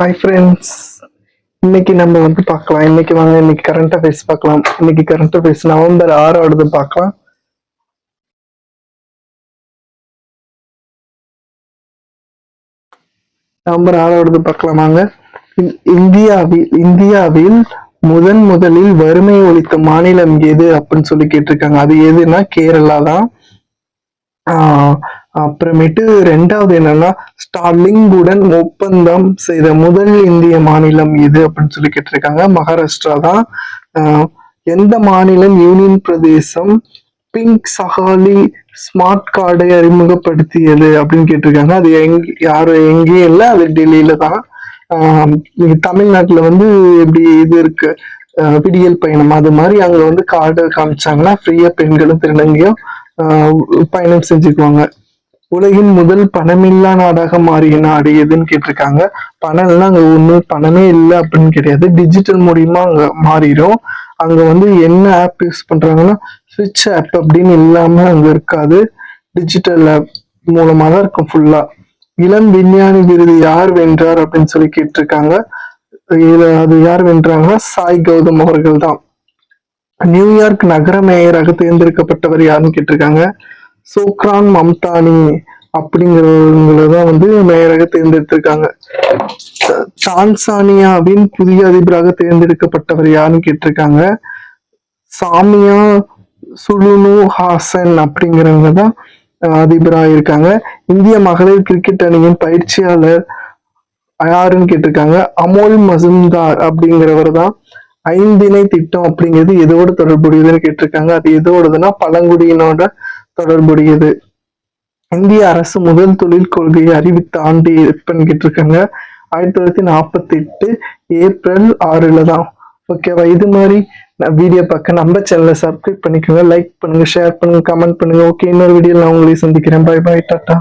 Hi friends இன்னைக்கு நம்ம வந்து பார்க்கலாம். இன்னைக்கு வாங்க இன்னைக்கு கரண்ட் அஃபேர்ஸ் பார்க்கலாம். இன்னைக்கு கரண்ட் அஃபேர்ஸ் நவம்பர் ஆறாவது பார்க்கலாம். நவம்பர் ஆறாவது பார்க்கலாம் வாங்க. இந்தியாவில் இந்தியாவில் முதன் முதலில் வறுமை ஒழித்த மாநிலம் எது அப்படின்னு சொல்லி கேட்டிருக்காங்க. அது எதுனா கேரளா தான். ஆஹ் அப்புறமேட்டு ரெண்டாவது என்னன்னா ஸ்டார்லிங்குடன் ஒப்பந்தம் செய்த முதல் இந்திய மாநிலம் எது அப்படின்னு சொல்லி கேட்டிருக்காங்க. மகாராஷ்டிரா தான். எந்த மாநிலம்? யூனியன் பிரதேசம். பிங்க் சஹாலி ஸ்மார்ட் கார்டை அறிமுகப்படுத்தியது அப்படின்னு கேட்டிருக்காங்க. அது எங் யாரும் எங்கேயும் இல்லை. அது டெல்லியில தான். தமிழ்நாட்டில் வந்து இப்படி இது இருக்கு? விடியல் பயணம் அது மாதிரி அங்க வந்து கார்டு காமிச்சாங்கன்னா ஃப்ரீயா பெண்களும் திருநங்கையும் பயணம் செஞ்சுக்குவாங்க. உலகின் முதல் பணமில்லா நாடாக மாறிய நாடு எதுன்னு கேட்டிருக்காங்க. பணம்லாம் அங்க ஒண்ணு பணமே இல்லை அப்படின்னு கிடையாது. டிஜிட்டல் மூலியமா அங்க மாறிடும் அங்க வந்து என்ன ஆப் யூஸ் பண்றாங்கன்னா சுவிட்ச் ஆப் அப்படின்னு இல்லாம அங்க இருக்காது. டிஜிட்டல் ஆப் மூலமா தான் இருக்கும் ஃபுல்லா இளம் விஞ்ஞானி விருது யார் வென்றார் அப்படின்னு சொல்லி கேட்டிருக்காங்க. இதுல அது யார் வென்றாங்கன்னா சாய் கௌதம் அவர்கள் தான் நியூயார்க் நகர மேயராக தேர்ந்தெடுக்கப்பட்டவர் யாருன்னு கேட்டிருக்காங்க. சோக்ரான் மம்தானி அப்படிங்கிறவங்களை தான் வந்து மேயராக தேர்ந்தெடுத்திருக்காங்க. டான்சானியாவின் புதிய அதிபராக தேர்ந்தெடுக்கப்பட்டவர் யாருன்னு கேட்டிருக்காங்க. சாமியா சுலுனு ஹாசன் அப்படிங்கிறவங்க தான் அதிபராக இருக்காங்க இந்திய மகளிர் கிரிக்கெட் அணியின் பயிற்சியாளர் யாருன்னு கேட்டிருக்காங்க. அமோல் மசும்தார் அப்படிங்கிறவர் தான் ஐந்திணை திட்டம் அப்படிங்கிறது எதோட தொடர்புடையதுன்னு கேட்டிருக்காங்க. அது எதோடதுன்னா பழங்குடியினோட தொடர்புடையது. இந்திய அரசு முதல் தொழில் கொள்கையை அறிவித்த ஆண்டு எப்பன்னு கேட்டிருக்காங்க ஆயிரத்தி தொள்ளாயிரத்தி நாற்பத்தி எட்டு ஏப்ரல் ஆறுல தான். ஓகேவா இது மாதிரி நான் வீடியோ பார்க்க நம்ம சேனலை சப்ஸ்கிரைப் பண்ணிக்கோங்க லைக் பண்ணுங்க ஷேர் பண்ணுங்க கமெண்ட் பண்ணுங்க. ஓகே இன்னொரு வீடியோ நான் உங்களை சந்திக்கிறேன். Bye bye tata.